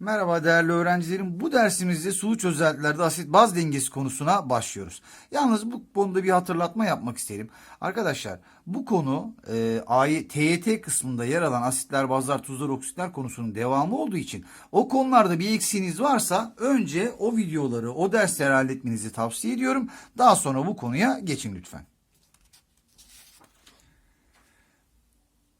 Merhaba değerli öğrencilerim. Bu dersimizde sulu çözeltilerde asit baz dengesi konusuna başlıyoruz. Yalnız bu konuda bir hatırlatma yapmak isterim. Arkadaşlar bu konu e, TYT kısmında yer alan asitler, bazlar, tuzlar, oksitler konusunun devamı olduğu için o konularda bir eksiğiniz varsa önce o videoları, o dersleri halletmenizi tavsiye ediyorum. Daha sonra bu konuya geçin lütfen.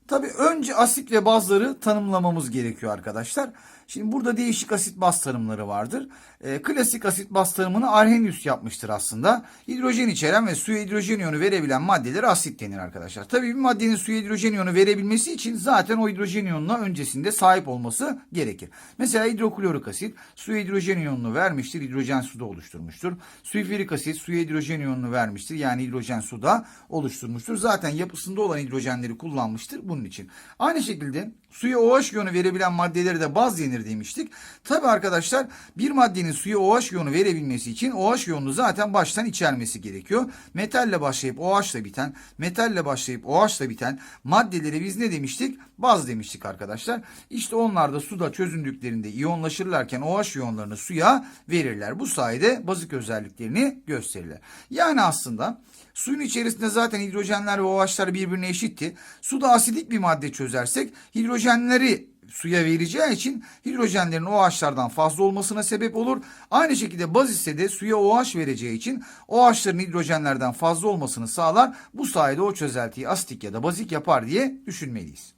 Tabii önce asit ve bazları tanımlamamız gerekiyor arkadaşlar. Şimdi burada değişik asit baz tanımları vardır. E, klasik asit baz tanımını Arrhenius yapmıştır aslında. Hidrojen içeren ve suya hidrojen iyonu verebilen maddelere asit denir arkadaşlar. Tabii bir maddenin suya hidrojen iyonu verebilmesi için zaten o hidrojen iyonuna öncesinde sahip olması gerekir. Mesela hidroklorik asit suya hidrojen iyonunu vermiştir, hidrojen suda oluşturmuştur. Sülfürik asit suya hidrojen iyonunu vermiştir, yani hidrojen suda oluşturmuştur. Zaten yapısında olan hidrojenleri kullanmıştır bunun için. Aynı şekilde suya OH iyonu verebilen maddeleri de baz denir demiştik. Tabi arkadaşlar bir maddenin suya OH iyonu verebilmesi için OH iyonunu zaten baştan içermesi gerekiyor. Metalle başlayıp OH ile biten, metalle başlayıp OH ile biten maddelere biz ne demiştik? Baz demiştik arkadaşlar. İşte onlar da suda çözündüklerinde iyonlaşırlarken OH iyonlarını suya verirler. Bu sayede bazık özelliklerini gösterirler. Yani aslında Suyun içerisinde zaten hidrojenler ve OH'lar birbirine eşitti. Suda asidik bir madde çözersek hidrojenleri suya vereceği için hidrojenlerin OH'lardan fazla olmasına sebep olur. Aynı şekilde baz ise de suya OH vereceği için OH'ların hidrojenlerden fazla olmasını sağlar. Bu sayede o çözeltiyi asitik ya da bazik yapar diye düşünmeliyiz.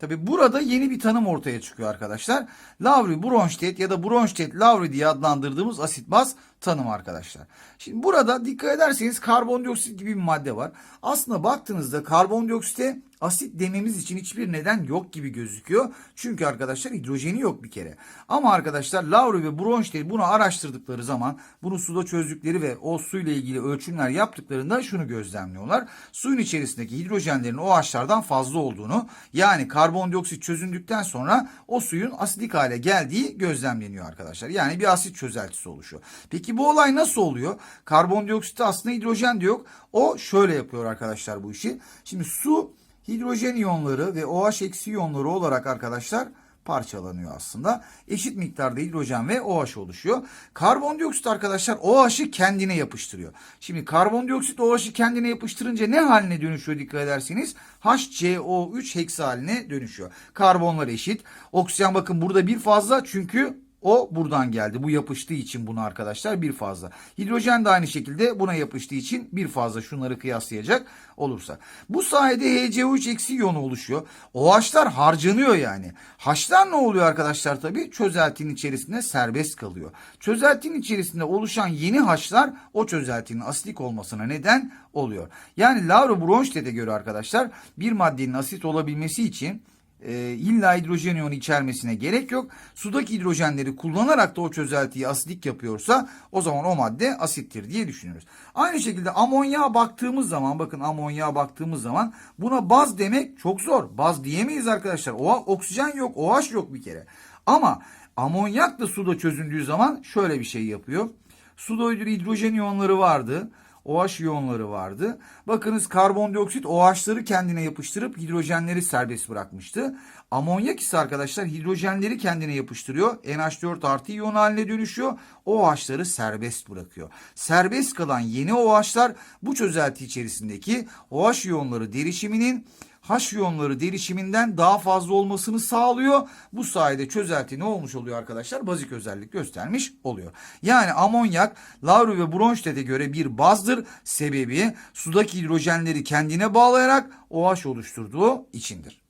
Tabi burada yeni bir tanım ortaya çıkıyor arkadaşlar. Lowry Bronsted ya da Bronsted Lowry diye adlandırdığımız asit baz tanımı arkadaşlar. Şimdi burada dikkat ederseniz karbondioksit gibi bir madde var. Aslında baktığınızda karbondioksite asit dememiz için hiçbir neden yok gibi gözüküyor. Çünkü arkadaşlar hidrojeni yok bir kere. Ama arkadaşlar Lowry ve Bronsted bunu araştırdıkları zaman bunu suda çözdükleri ve o suyla ilgili ölçümler yaptıklarında şunu gözlemliyorlar. Suyun içerisindeki hidrojenlerin OH'lardan fazla olduğunu yani karbondioksit çözündükten sonra o suyun asidik hale geldiği gözlemleniyor arkadaşlar. Yani bir asit çözeltisi oluşuyor. Peki bu olay nasıl oluyor? Karbondioksitte aslında hidrojen de yok. O şöyle yapıyor arkadaşlar bu işi. Şimdi su hidrojen iyonları ve OH eksi iyonları olarak arkadaşlar parçalanıyor aslında. Eşit miktarda hidrojen ve OH oluşuyor. Karbondioksit arkadaşlar OH'ı kendine yapıştırıyor. Şimdi karbondioksit OH'ı kendine yapıştırınca ne haline dönüşüyor dikkat ederseniz? HCO3 heksi haline dönüşüyor. Karbonlar eşit. Oksijen bakın burada bir fazla çünkü o buradan geldi. Bu yapıştığı için bunu arkadaşlar bir fazla. Hidrojen de aynı şekilde buna yapıştığı için bir fazla şunları kıyaslayacak olursa. Bu sayede HCO3 eksi iyonu oluşuyor. OH'lar harcanıyor yani. H'lar ne oluyor arkadaşlar tabii? Çözeltinin içerisinde serbest kalıyor. Çözeltinin içerisinde oluşan yeni H'lar o çözeltinin asitik olmasına neden oluyor. Yani Lauro Bronstet'e göre arkadaşlar bir maddenin asit olabilmesi için e, illa hidrojen iyonu içermesine gerek yok. Sudaki hidrojenleri kullanarak da o çözeltiyi asidik yapıyorsa o zaman o madde asittir diye düşünüyoruz. Aynı şekilde amonyağa baktığımız zaman bakın amonyağa baktığımız zaman buna baz demek çok zor. Baz diyemeyiz arkadaşlar. O oksijen yok, OH yok bir kere. Ama amonyak da suda çözündüğü zaman şöyle bir şey yapıyor. Suda hidrojen iyonları vardı. OH iyonları vardı. Bakınız karbondioksit OH'ları kendine yapıştırıp hidrojenleri serbest bırakmıştı. Amonyak ise arkadaşlar hidrojenleri kendine yapıştırıyor. NH4 artı iyon haline dönüşüyor. OH'ları serbest bırakıyor. Serbest kalan yeni OH'lar bu çözelti içerisindeki OH iyonları derişiminin H iyonları derişiminden daha fazla olmasını sağlıyor. Bu sayede çözelti ne olmuş oluyor arkadaşlar? Bazik özellik göstermiş oluyor. Yani amonyak Lauro ve Bronstet'e göre bir bazdır. Sebebi sudaki hidrojenleri kendine bağlayarak OH oluşturduğu içindir.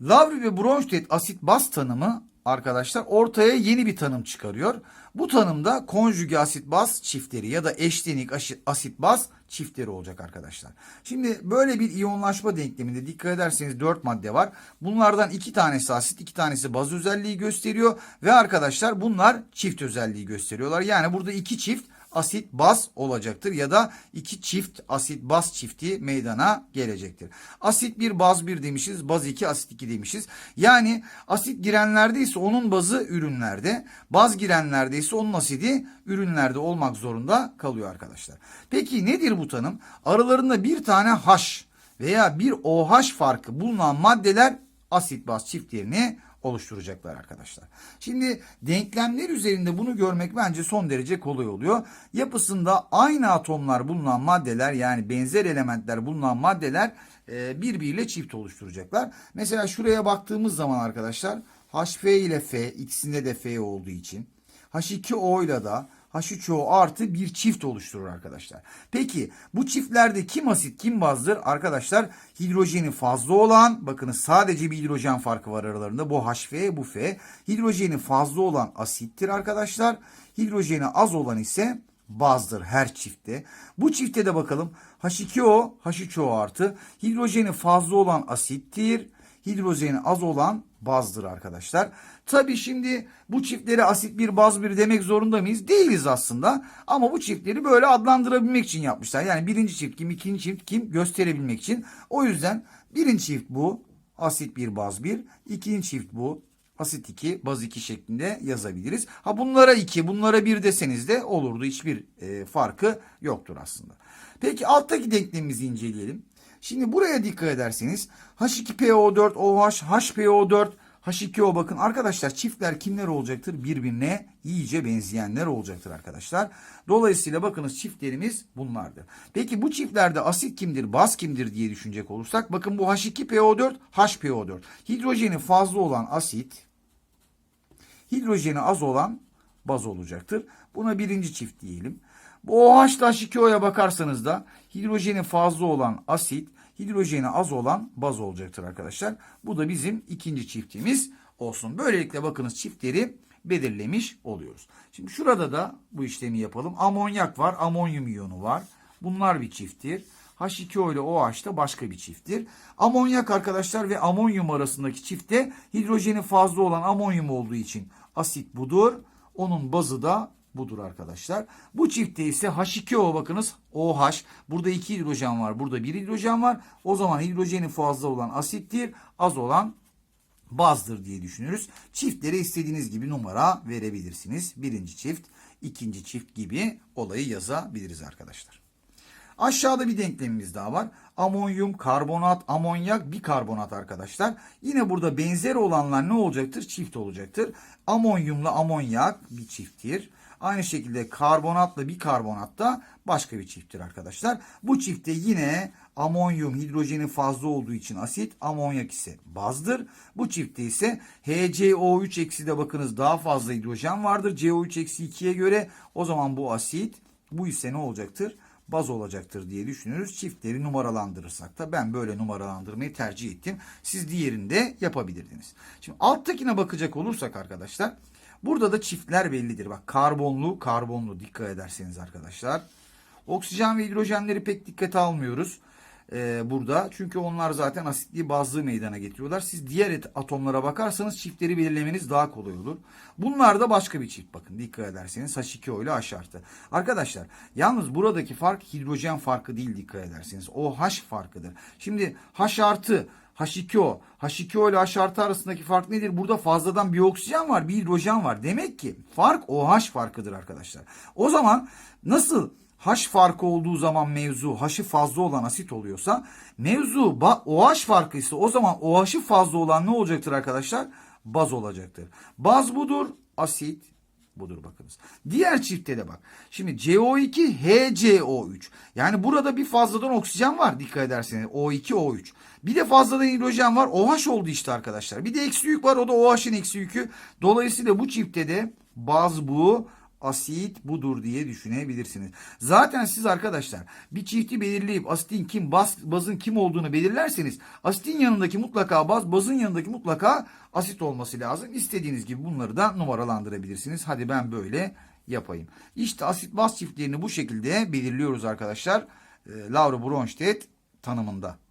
Lavri ve Bronsted asit baz tanımı arkadaşlar ortaya yeni bir tanım çıkarıyor. Bu tanımda konjüge asit baz çiftleri ya da eşlenik asit baz çiftleri olacak arkadaşlar. Şimdi böyle bir iyonlaşma denkleminde dikkat ederseniz 4 madde var. Bunlardan 2 tanesi asit, 2 tanesi baz özelliği gösteriyor ve arkadaşlar bunlar çift özelliği gösteriyorlar. Yani burada 2 çift asit baz olacaktır ya da iki çift asit baz çifti meydana gelecektir. Asit 1 baz 1 demişiz, baz 2 asit 2 demişiz. Yani asit girenlerde ise onun bazı ürünlerde, baz girenlerde ise onun asidi ürünlerde olmak zorunda kalıyor arkadaşlar. Peki nedir bu tanım? Aralarında bir tane H veya bir OH farkı bulunan maddeler asit baz çiftlerini oluşturacaklar arkadaşlar. Şimdi denklemler üzerinde bunu görmek bence son derece kolay oluyor. Yapısında aynı atomlar bulunan maddeler yani benzer elementler bulunan maddeler e, birbiriyle çift oluşturacaklar. Mesela şuraya baktığımız zaman arkadaşlar HF ile F ikisinde de F olduğu için H2O ile da H3O artı bir çift oluşturur arkadaşlar. Peki bu çiftlerde kim asit kim bazdır? Arkadaşlar hidrojeni fazla olan bakınız sadece bir hidrojen farkı var aralarında. Bu HF bu F. Hidrojeni fazla olan asittir arkadaşlar. Hidrojeni az olan ise bazdır her çiftte. Bu çifte de bakalım H2O H3O artı hidrojeni fazla olan asittir. Hidrojeni az olan bazdır arkadaşlar. Tabi şimdi bu çiftleri asit bir baz bir demek zorunda mıyız? Değiliz aslında. Ama bu çiftleri böyle adlandırabilmek için yapmışlar. Yani birinci çift kim, ikinci çift kim gösterebilmek için. O yüzden birinci çift bu. Asit bir baz bir. İkinci çift bu. Asit 2, baz 2 şeklinde yazabiliriz. Ha bunlara 2, bunlara 1 deseniz de olurdu. Hiçbir e, farkı yoktur aslında. Peki alttaki denklemimizi inceleyelim. Şimdi buraya dikkat ederseniz H2PO4, OH, HPO4, H2O bakın arkadaşlar çiftler kimler olacaktır? Birbirine iyice benzeyenler olacaktır arkadaşlar. Dolayısıyla bakınız çiftlerimiz bunlardır. Peki bu çiftlerde asit kimdir, baz kimdir diye düşünecek olursak bakın bu H2PO4, HPO4. Hidrojeni fazla olan asit, hidrojeni az olan baz olacaktır. Buna birinci çift diyelim. Bu OH ile H2O'ya bakarsanız da hidrojeni fazla olan asit, hidrojeni az olan baz olacaktır arkadaşlar. Bu da bizim ikinci çiftimiz olsun. Böylelikle bakınız çiftleri belirlemiş oluyoruz. Şimdi şurada da bu işlemi yapalım. Amonyak var, amonyum iyonu var. Bunlar bir çifttir. H2O ile OH da başka bir çifttir. Amonyak arkadaşlar ve amonyum arasındaki çiftte hidrojeni fazla olan amonyum olduğu için asit budur. Onun bazı da budur arkadaşlar. Bu çiftte ise H2O bakınız OH. Burada iki hidrojen var. Burada bir hidrojen var. O zaman hidrojeni fazla olan asittir. Az olan bazdır diye düşünürüz. Çiftlere istediğiniz gibi numara verebilirsiniz. Birinci çift, ikinci çift gibi olayı yazabiliriz arkadaşlar. Aşağıda bir denklemimiz daha var. Amonyum, karbonat, amonyak, bikarbonat arkadaşlar. Yine burada benzer olanlar ne olacaktır? Çift olacaktır. Amonyumla amonyak bir çifttir. Aynı şekilde karbonatla bikarbonat da başka bir çifttir arkadaşlar. Bu çiftte yine amonyum hidrojeni fazla olduğu için asit, amonyak ise bazdır. Bu çiftte ise HCO3 eksi de bakınız daha fazla hidrojen vardır. CO3 eksi 2'ye göre o zaman bu asit, bu ise ne olacaktır? baz olacaktır diye düşünürüz. Çiftleri numaralandırırsak da ben böyle numaralandırmayı tercih ettim. Siz diğerini de yapabilirdiniz. Şimdi alttakine bakacak olursak arkadaşlar burada da çiftler bellidir. Bak karbonlu karbonlu dikkat ederseniz arkadaşlar. Oksijen ve hidrojenleri pek dikkate almıyoruz ee, burada. Çünkü onlar zaten asitli bazlığı meydana getiriyorlar. Siz diğer atomlara bakarsanız çiftleri belirlemeniz daha kolay olur. Bunlar da başka bir çift bakın dikkat ederseniz H2O ile H artı. Arkadaşlar yalnız buradaki fark hidrojen farkı değil dikkat ederseniz. O H farkıdır. Şimdi H artı H2O, H2O ile H artı arasındaki fark nedir? Burada fazladan bir oksijen var, bir hidrojen var. Demek ki fark OH farkıdır arkadaşlar. O zaman nasıl H farkı olduğu zaman mevzu H'ı fazla olan asit oluyorsa mevzu OH farkı ise o zaman OH'ı fazla olan ne olacaktır arkadaşlar? Baz olacaktır. Baz budur, asit budur bakınız. Diğer çiftte de bak. Şimdi CO2 HCO3. Yani burada bir fazladan oksijen var dikkat ederseniz. O2 O3. Bir de fazladan hidrojen var. OH oldu işte arkadaşlar. Bir de eksi yük var. O da OH'ın eksi yükü. Dolayısıyla bu çiftte de baz bu asit budur diye düşünebilirsiniz. Zaten siz arkadaşlar bir çifti belirleyip asitin kim, baz, bazın kim olduğunu belirlerseniz asitin yanındaki mutlaka baz, bazın yanındaki mutlaka asit olması lazım. İstediğiniz gibi bunları da numaralandırabilirsiniz. Hadi ben böyle yapayım. İşte asit baz çiftlerini bu şekilde belirliyoruz arkadaşlar. E, Laura Bronsted tanımında.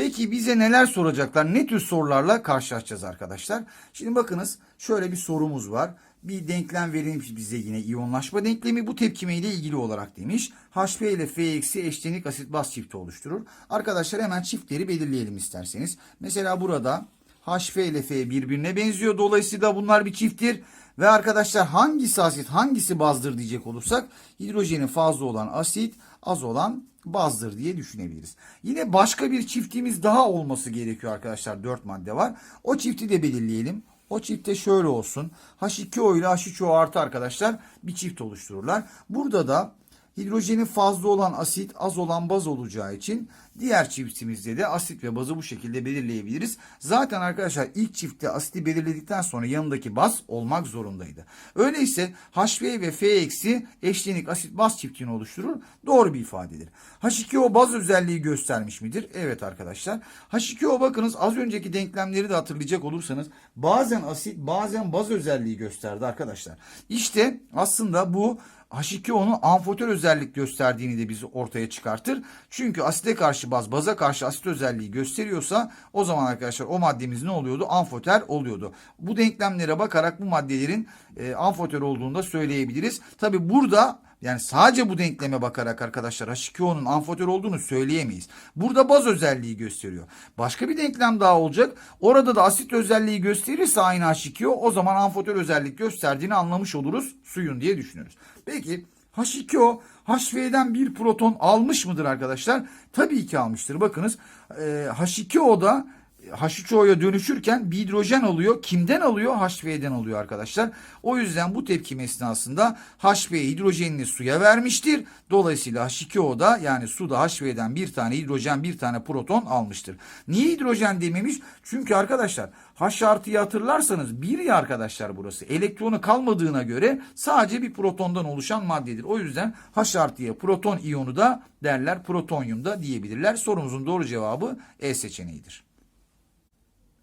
Peki bize neler soracaklar? Ne tür sorularla karşılaşacağız arkadaşlar? Şimdi bakınız şöyle bir sorumuz var. Bir denklem verilmiş bize yine iyonlaşma denklemi bu tepkime ile ilgili olarak demiş. HP ile F eşlenik asit baz çifti oluşturur. Arkadaşlar hemen çiftleri belirleyelim isterseniz. Mesela burada HF ile F birbirine benziyor. Dolayısıyla bunlar bir çifttir. Ve arkadaşlar hangisi asit hangisi bazdır diyecek olursak hidrojenin fazla olan asit az olan bazdır diye düşünebiliriz. Yine başka bir çiftimiz daha olması gerekiyor arkadaşlar. 4 madde var. O çifti de belirleyelim. O çifte şöyle olsun. H2O ile H3O artı arkadaşlar bir çift oluştururlar. Burada da hidrojenin fazla olan asit az olan baz olacağı için diğer çiftimizde de asit ve bazı bu şekilde belirleyebiliriz. Zaten arkadaşlar ilk çiftte asiti belirledikten sonra yanındaki baz olmak zorundaydı. Öyleyse HV ve F eksi eşlenik asit baz çiftini oluşturur. Doğru bir ifadedir. H2O baz özelliği göstermiş midir? Evet arkadaşlar. H2O bakınız az önceki denklemleri de hatırlayacak olursanız bazen asit bazen baz özelliği gösterdi arkadaşlar. İşte aslında bu H2O'nun amfotör özellik gösterdiğini de bizi ortaya çıkartır. Çünkü asite karşı baz, baza karşı asit özelliği gösteriyorsa o zaman arkadaşlar o maddemiz ne oluyordu? Amfotör oluyordu. Bu denklemlere bakarak bu maddelerin e, amfotör olduğunu da söyleyebiliriz. Tabi burada yani sadece bu denkleme bakarak arkadaşlar H2O'nun amfotör olduğunu söyleyemeyiz. Burada baz özelliği gösteriyor. Başka bir denklem daha olacak. Orada da asit özelliği gösterirse aynı H2O o zaman amfotör özellik gösterdiğini anlamış oluruz suyun diye düşünürüz. Peki H2O HV'den bir proton almış mıdır arkadaşlar? Tabii ki almıştır. Bakınız e, H2O'da H3O'ya dönüşürken bir hidrojen alıyor. Kimden alıyor? HV'den alıyor arkadaşlar. O yüzden bu tepkim esnasında HV hidrojenini suya vermiştir. Dolayısıyla H2O'da yani suda HV'den bir tane hidrojen bir tane proton almıştır. Niye hidrojen dememiş? Çünkü arkadaşlar H artıyı hatırlarsanız bir ya arkadaşlar burası. Elektronu kalmadığına göre sadece bir protondan oluşan maddedir. O yüzden H artıya proton iyonu da derler protonyum da diyebilirler. Sorumuzun doğru cevabı E seçeneğidir.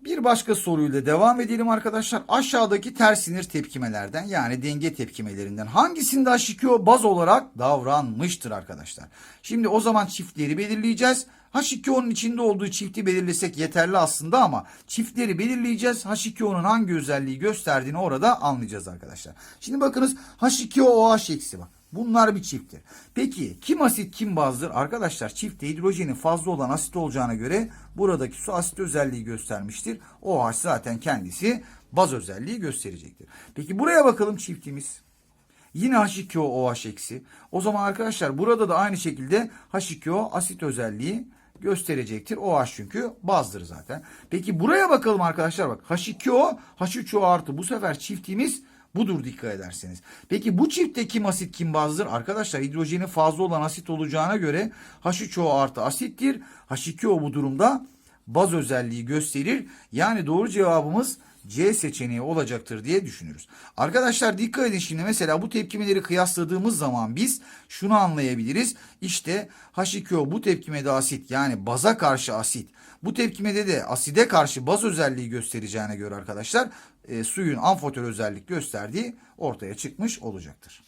Bir başka soruyla devam edelim arkadaşlar. Aşağıdaki ters sinir tepkimelerden yani denge tepkimelerinden hangisinde H2O baz olarak davranmıştır arkadaşlar? Şimdi o zaman çiftleri belirleyeceğiz. H2O'nun içinde olduğu çifti belirlesek yeterli aslında ama çiftleri belirleyeceğiz. H2O'nun hangi özelliği gösterdiğini orada anlayacağız arkadaşlar. Şimdi bakınız H2OOH eksi bak. Bunlar bir çifttir. Peki kim asit kim bazdır? Arkadaşlar çiftte hidrojenin fazla olan asit olacağına göre buradaki su asit özelliği göstermiştir. OH zaten kendisi baz özelliği gösterecektir. Peki buraya bakalım çiftimiz. Yine H2OOH eksi. O zaman arkadaşlar burada da aynı şekilde H2O asit özelliği gösterecektir. OH çünkü bazdır zaten. Peki buraya bakalım arkadaşlar bak. H2O, H3O artı bu sefer çiftimiz budur dikkat ederseniz. Peki bu çiftte kim asit kim bazdır? Arkadaşlar hidrojenin fazla olan asit olacağına göre H3O artı asittir. H2O bu durumda baz özelliği gösterir. Yani doğru cevabımız C seçeneği olacaktır diye düşünürüz. Arkadaşlar dikkat edin şimdi mesela bu tepkimeleri kıyasladığımız zaman biz şunu anlayabiliriz. İşte H2O bu tepkimede asit yani baza karşı asit. Bu tepkimede de aside karşı baz özelliği göstereceğine göre arkadaşlar e, suyun amfotör özellik gösterdiği ortaya çıkmış olacaktır.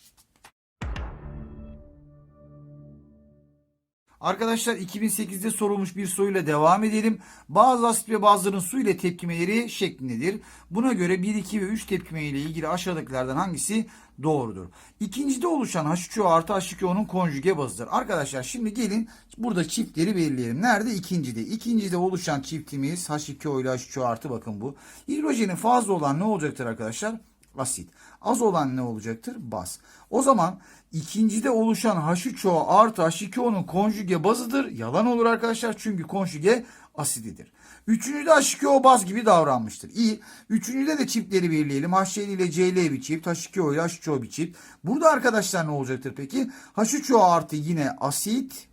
Arkadaşlar 2008'de sorulmuş bir soruyla devam edelim. Bazı asit ve bazıların su ile tepkimeleri şeklindedir. Buna göre 1, 2 ve 3 tepkime ile ilgili aşağıdakilerden hangisi doğrudur? İkincide oluşan H3O artı H2O'nun konjüge bazıdır. Arkadaşlar şimdi gelin burada çiftleri belirleyelim. Nerede? İkincide. İkincide oluşan çiftimiz H2O ile H3O artı bakın bu. Hidrojenin fazla olan ne olacaktır arkadaşlar? Asit. Az olan ne olacaktır? Baz. O zaman ikincide oluşan H3O artı H2O'nun konjüge bazıdır. Yalan olur arkadaşlar çünkü konjüge asididir. Üçüncüde H2O baz gibi davranmıştır. İyi. Üçüncüde de çiftleri belirleyelim. HCl ile Cl bir çift. H2O ile H3O bir çift. Burada arkadaşlar ne olacaktır peki? H3O artı yine asit.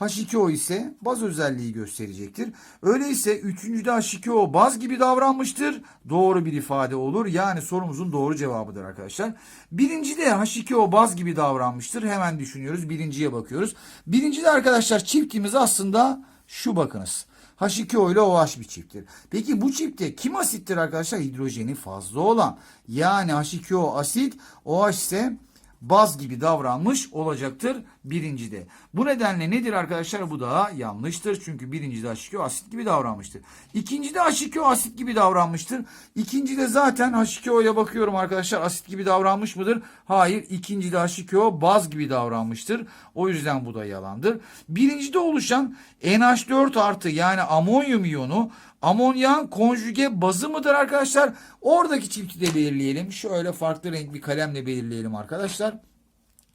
H2O ise baz özelliği gösterecektir. Öyleyse üçüncüde H2O baz gibi davranmıştır. Doğru bir ifade olur. Yani sorumuzun doğru cevabıdır arkadaşlar. Birincide H2O baz gibi davranmıştır. Hemen düşünüyoruz. Birinciye bakıyoruz. Birincide arkadaşlar çiftimiz aslında şu bakınız. H2O ile OH bir çifttir. Peki bu çiftte kim asittir arkadaşlar? Hidrojeni fazla olan. Yani H2O asit, OH ise baz gibi davranmış olacaktır birincide. Bu nedenle nedir arkadaşlar? Bu da yanlıştır. Çünkü birincide H2O asit gibi davranmıştır. İkincide H2O asit gibi davranmıştır. İkincide zaten H2O ile bakıyorum arkadaşlar asit gibi davranmış mıdır? Hayır. İkincide H2O baz gibi davranmıştır. O yüzden bu da yalandır. Birincide oluşan NH4 artı yani amonyum iyonu amonyağın konjüge bazı mıdır arkadaşlar? Oradaki çifti de belirleyelim. Şöyle farklı renk bir kalemle belirleyelim arkadaşlar.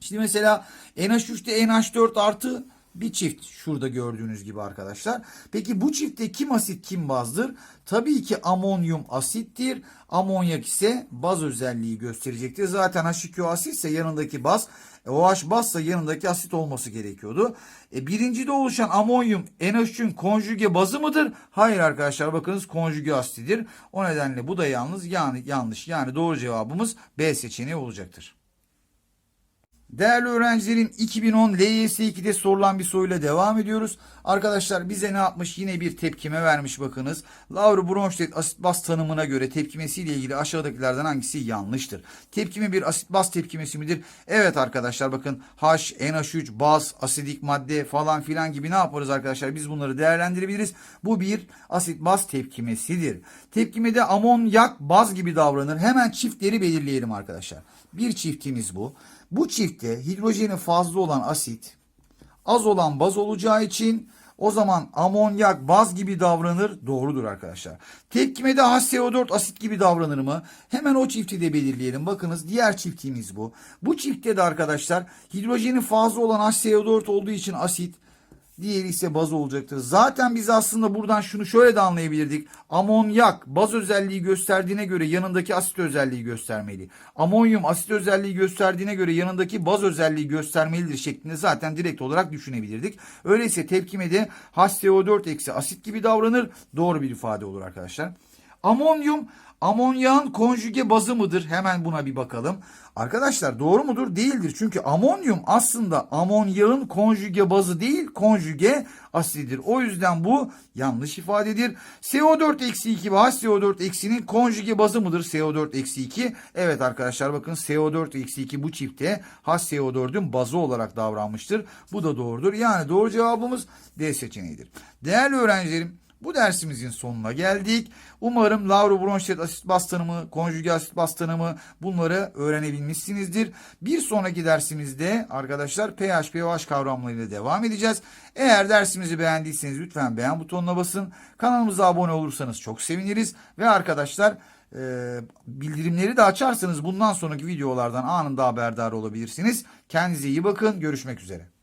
Şimdi mesela NH3'te NH4 artı bir çift şurada gördüğünüz gibi arkadaşlar. Peki bu çiftte kim asit kim bazdır? Tabii ki amonyum asittir. Amonyak ise baz özelliği gösterecektir. Zaten H2O asitse yanındaki baz OH bazsa yanındaki asit olması gerekiyordu. E, birincide oluşan amonyum NH3'ün konjüge bazı mıdır? Hayır arkadaşlar bakınız konjüge asitidir. O nedenle bu da yalnız yani yanlış. Yani doğru cevabımız B seçeneği olacaktır. Değerli öğrencilerim 2010 LYS2'de sorulan bir soruyla devam ediyoruz. Arkadaşlar bize ne yapmış? Yine bir tepkime vermiş bakınız. Lauro Bronsted asit baz tanımına göre tepkimesiyle ilgili aşağıdakilerden hangisi yanlıştır? Tepkime bir asit baz tepkimesi midir? Evet arkadaşlar bakın H, NH3, baz, asidik madde falan filan gibi ne yaparız arkadaşlar? Biz bunları değerlendirebiliriz. Bu bir asit baz tepkimesidir. Tepkimede amonyak baz gibi davranır. Hemen çiftleri belirleyelim arkadaşlar. Bir çiftimiz bu. Bu çiftte hidrojeni fazla olan asit, az olan baz olacağı için o zaman amonyak baz gibi davranır. Doğrudur arkadaşlar. Tepkimede HCO4 asit gibi davranır mı? Hemen o çifti de belirleyelim. Bakınız diğer çiftimiz bu. Bu çiftte de arkadaşlar hidrojeni fazla olan HCO4 olduğu için asit, Diğeri ise baz olacaktır. Zaten biz aslında buradan şunu şöyle de anlayabilirdik. Amonyak baz özelliği gösterdiğine göre yanındaki asit özelliği göstermeli. Amonyum asit özelliği gösterdiğine göre yanındaki baz özelliği göstermelidir şeklinde zaten direkt olarak düşünebilirdik. Öyleyse tepkimede HCO4 eksi asit gibi davranır. Doğru bir ifade olur arkadaşlar. Amonyum amonyağın konjüge bazı mıdır? Hemen buna bir bakalım. Arkadaşlar doğru mudur? Değildir. Çünkü amonyum aslında amonyağın konjüge bazı değil, konjüge asididir. O yüzden bu yanlış ifadedir. CO4 eksi 2 ve HCO4 eksinin konjüge bazı mıdır? CO4 eksi 2. Evet arkadaşlar bakın CO4 eksi 2 bu çifte HCO4'ün bazı olarak davranmıştır. Bu da doğrudur. Yani doğru cevabımız D seçeneğidir. Değerli öğrencilerim bu dersimizin sonuna geldik. Umarım Lauro Bronsted asit baz tanımı, konjüge asit baz tanımı bunları öğrenebilmişsinizdir. Bir sonraki dersimizde arkadaşlar pH, pH kavramlarıyla devam edeceğiz. Eğer dersimizi beğendiyseniz lütfen beğen butonuna basın. Kanalımıza abone olursanız çok seviniriz. Ve arkadaşlar e, bildirimleri de açarsanız bundan sonraki videolardan anında haberdar olabilirsiniz. Kendinize iyi bakın. Görüşmek üzere.